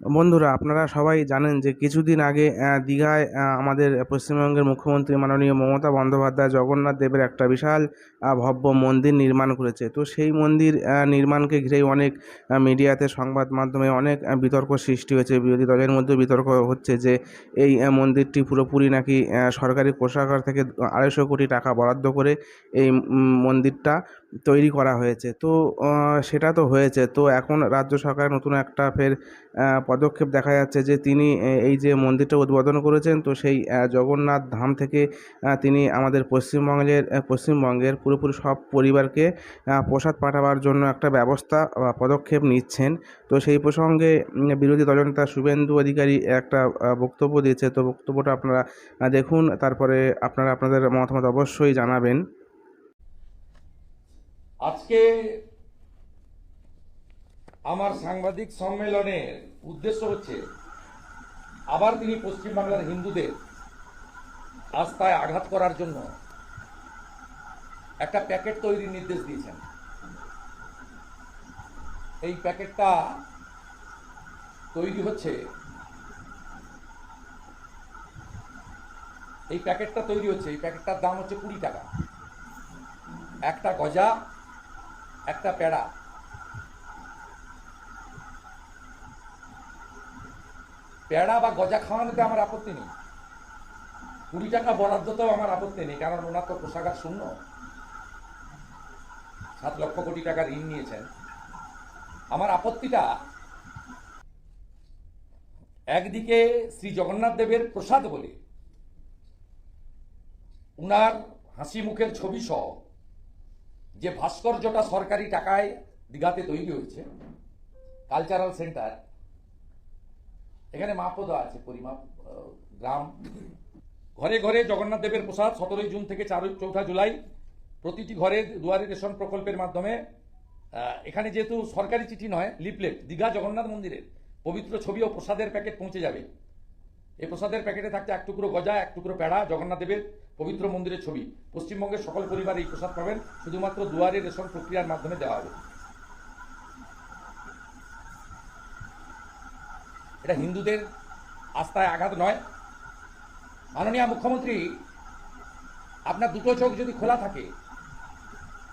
বন্ধুরা, আপনারা সবাই জানেন যে কিছুদিন আগে দীঘায় আমাদের পশ্চিমবঙ্গের মুখ্যমন্ত্রী মাননীয় মমতা বন্দ্যোপাধ্যায় জগন্নাথ দেবের একটা বিশাল ভব্য মন্দির নির্মাণ করেছে। তো সেই মন্দির নির্মাণকে ঘিরেই অনেক মিডিয়াতে, সংবাদ মাধ্যমে অনেক বিতর্ক সৃষ্টি হয়েছে। বিরোধী দলের মধ্যে বিতর্ক হচ্ছে যে এই মন্দিরটি পুরোপুরি নাকি সরকারি কোষাগার থেকে আড়াইশো কোটি টাকা বরাদ্দ করে এই মন্দিরটা তৈরি করা হয়েছে। তো সেটা তো হয়েছে। তো এখন রাজ্য সরকার নতুন একটা ফের পদক্ষেপ দেখা যাচ্ছে যে তিনি এই যে মন্দিরটা উদ্বোধন করেছেন, তো সেই জগন্নাথ ধাম থেকে তিনি আমাদের পশ্চিমবঙ্গের পশ্চিমবঙ্গের পুরোপুরি সব পরিবারকে প্রসাদ পাঠাবার জন্য একটা ব্যবস্থা বা পদক্ষেপ নিচ্ছেন। তো সেই প্রসঙ্গে বিরোধী দলনেতা শুভেন্দু অধিকারী একটা বক্তব্য দিয়েছে। তো বক্তব্যটা আপনারা দেখুন, তারপরে আপনারা, আপনাদের মতামত অবশ্যই জানাবেন। আজকে আমার সাংবাদিক সম্মেলনের উদ্দেশ্য হচ্ছে, আবার তিনি পশ্চিমবাংলার হিন্দুদের আস্থায় আঘাত করার জন্য একটা প্যাকেট তৈরির নির্দেশ দিয়েছেন। এই প্যাকেটটা তৈরি হচ্ছে, এই প্যাকেটটা তৈরি হচ্ছে, এই প্যাকেটটার দাম হচ্ছে কুড়ি টাকা। একটা গজা, একটা পেড়া। পেড়া বা গজা খাওয়ানোতে আমার আপত্তি নেই। কুড়ি টাকা বরাদ্দতেও আমার আপত্তি নেই, কারণ ওনার তো কোষাগার শূন্য। সাত লক্ষ কোটি টাকা ঋণ নিয়েছেন। আমার আপত্তিটা একদিকে শ্রী জগন্নাথ দেবের প্রসাদ বলে, উনার হাসি মুখের ছবি সহ যে ভাস্কর্যটা সরকারি টাকায় দীঘাতে তৈরি হয়েছে কালচারাল সেন্টার এখানে মাপও আছে, পরিমাপ গ্রাম। ঘরে ঘরে জগন্নাথ দেবের প্রসাদ সতেরোই জুন থেকে চারই, চৌঠা জুলাই প্রতিটি ঘরে দুয়ারে রেশন প্রকল্পের মাধ্যমে এখানে যেহেতু সরকারি চিঠি নয়, লিফলেট, দীঘা জগন্নাথ মন্দিরের পবিত্র ছবি ও প্রসাদের প্যাকেট পৌঁছে যাবে। এই প্রসাদের প্যাকেটে থাকছে এক টুকরো গজা, এক টুকরো প্যাড়া জগন্নাথ দেবের পবিত্র মন্দিরের ছবি। পশ্চিমবঙ্গের সকল পরিবার এই প্রসাদ পাবেন, শুধুমাত্র দুয়ারে রেশন প্রক্রিয়ার মাধ্যমে দেওয়া হবে। এটা হিন্দুদের আস্থায় আঘাত নয়। মাননীয় মুখ্যমন্ত্রী, আপনার দুটো চোখ যদি খোলা থাকে,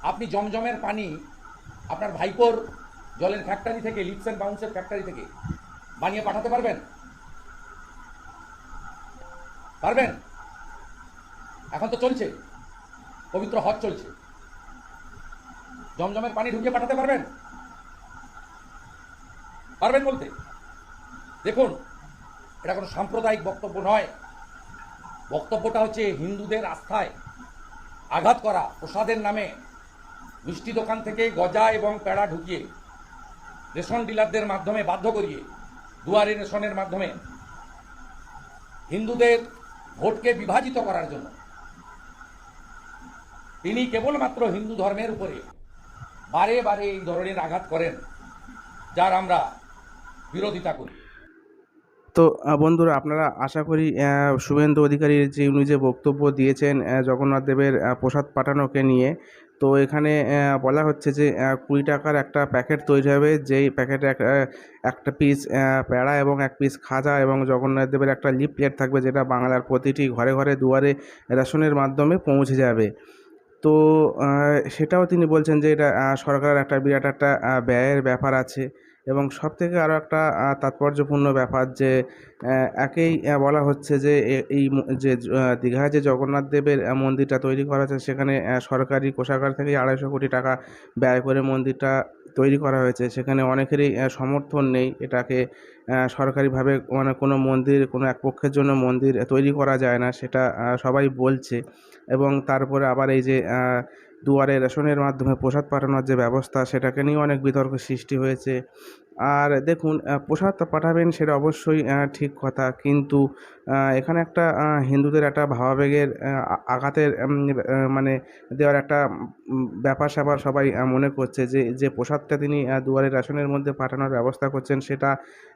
আপনি জমজমের পানি আপনার ভাইপোর জলের ফ্যাক্টরি থেকে লিপস অ্যান্ড বাউন্সের ফ্যাক্টরি থেকে বানিয়ে পাঠাতে পারবেন? পারবেন? এখন তো চলছে। পবিত্র হজ চলছে। জমজমের পানি ঢুকিয়ে পাঠাতে পারবেন? পারবেন বলতে? দেখুন, এটা কোনো সাম্প্রদায়িক বক্তব্য নয়। বক্তব্যটা হচ্ছে হিন্দুদের আস্থায় আঘাত করা, প্রসাদের নামে মিষ্টি দোকান থেকে গজা এবং পেড়া ঢুকিয়ে, রেশন ডিলারদের মাধ্যমে বাধ্য করিয়ে, দুয়ারে রেশনের মাধ্যমে হিন্দুদের ভোটকে বিভাজিত করার জন্য। তিনি কেবলমাত্র হিন্দু ধর্মের উপরে বারে বারে এই ধরনের আঘাত করেন, যার আমরা বিরোধিতা করি। তো বন্ধুরা আপনারা আশা করি শুভেন্দু অধিকারীর যে উনি যে বক্তব্য দিয়েছেন জগন্নাথ দেবের প্রসাদ পাঠানোকে নিয়ে, তো এখানে বলা হচ্ছে যে কুড়ি টাকার একটা প্যাকেট তৈরি হবে, যেই প্যাকেটে এক- একটা পিস প্যাড়া এবং এক পিস খাজা এবং জগন্নাথ দেবের একটা লিফলেট থাকবে, যেটা বাংলার প্রতিটি ঘরে ঘরে দুয়ারে রেশনের মাধ্যমে পৌঁছে যাবে। তো সেটাও তিনি বলছেন যে, এটা সরকারের একটা বিরাট একটা ব্যয়ের ব্যাপার আছে। এবং সব থেকে আরও একটা তাৎপর্যপূর্ণ ব্যাপার যে একেই বলা হচ্ছে যে এই যে দীঘায় যে জগন্নাথ দেবের মন্দিরটা তৈরি করা হয়েছে সেখানে সরকারি কোষাগার থেকে আড়াইশো কোটি টাকা ব্যয় করে মন্দিরটা তৈরি করা হয়েছে। সেখানে অনেকেরই সমর্থন নেই এটাকে সরকারিভাবে মানে কোনো মন্দির, কোনো এক পক্ষের জন্য মন্দির তৈরি করা যায় না সেটা সবাই বলছে। এবং তারপরে আবার এই যে দুয়ারে রেশনের মাধ্যমে প্রসাদ পাঠানোর যে ব্যবস্থা, সেটাকে নিয়ে অনেক বিতর্ক সৃষ্টি হয়েছে। আর দেখুন প্রসাদ পাঠাবেন সেটা অবশ্যই ঠিক কথা। কিন্তু এখানে একটা হিন্দুদের একটা ভাবাবেগের আঘাতের মানে দেওয়ার একটা ব্যাপার স্যাপার সবাই মনে করছে যে যে প্রসাদটা তিনি আহ, দুয়ারে রেশনের মধ্যে পাঠানোর ব্যবস্থা করছেন সেটা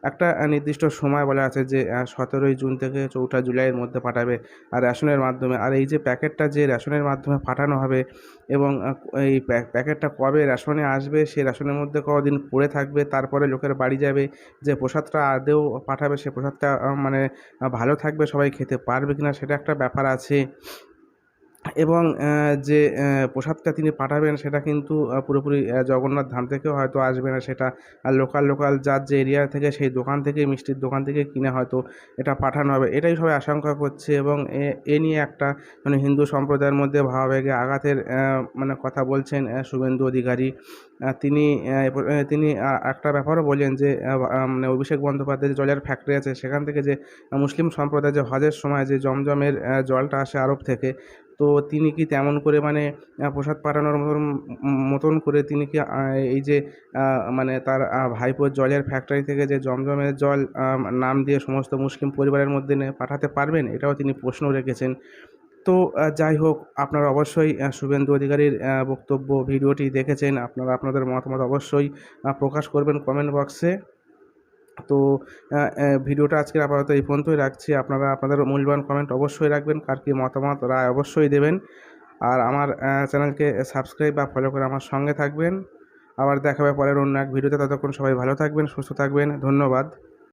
একটা নির্দিষ্ট সময় বলা আছে যে সতেরোই জুন থেকে চৌঠা জুলাইয়ের মধ্যে পাঠাবে আর রেশনের মাধ্যমে। আর এই যে প্যাকেটটা যে রেশনের মাধ্যমে পাঠানো হবে এবং এই প্যাকেটটা কবে রেশনে আসবে সেই রেশনের মধ্যে কদিন পড়ে থাকবে তারপরে লোকের বাড়ি যাবে যে প্রসাদটা আদেও পাঠাবে সে প্রসাদটা মানে ভালো থাকবে সবাই খেতে পারবে কিনা সেটা একটা ব্যাপার আছে। এবং যে প্রসাদটা তিনি পাঠাবেন সেটা কিন্তু পুরোপুরি জগন্নাথ ধাম থেকেও হয়তো আসবে না। সেটা লোকাল লোকাল যার যে এরিয়া থেকে সেই দোকান থেকে, মিষ্টির দোকান থেকে কিনে হয়তো এটা পাঠানো হবে। এটাই সবাই আশঙ্কা করছে এবং এ- নিয়ে একটা মানে হিন্দু সম্প্রদায়ের মধ্যে ভাবাবেগে আঘাতের মানে কথা বলছেন শুভেন্দু অধিকারী। তিনি তিনি একটা ব্যাপারও বলেন যে মানে অভিষেক বন্দ্যোপাধ্যায় যে জলের ফ্যাক্টরি আছে, সেখান থেকে যে মুসলিম সম্প্রদায় যে হজের সময় যে জমজমের জলটা আসে আরব থেকে তো তিনি কি তেমন করে মানে প্রসাদ পাঠানোর মতন মতন করে তিনি কি এই যে মানে তার ভাইপোর জলের ফ্যাক্টরি থেকে যে জমজমের জল নাম দিয়ে সমস্ত মুসলিম পরিবারের মধ্যে পাঠাতে পারবেন? এটাও তিনি প্রশ্ন রেখেছেন। তো যাই হোক, আপনারা অবশ্যই শুভেন্দু অধিকারীর বক্তব্য, ভিডিওটি দেখেছেন। আপনারা আপনাদের মতামত অবশ্যই প্রকাশ করবেন কমেন্ট বক্সে। তো ভিডিওটা আজকে আপাতত এই পর্যন্তই রাখছি। আপনারা, আপনাদের মূল্যবান কমেন্ট অবশ্যই রাখবেন, কার কী মতামত রায় অবশ্যই দেবেন। আর আমার চ্যানেলকে সাবস্ক্রাইব বা ফলো করে আমার সঙ্গে থাকবেন। আবার দেখাবে পরের অন্য এক ভিডিওতে, ততক্ষণ সবাই ভালো থাকবেন, সুস্থ থাকবেন। ধন্যবাদ।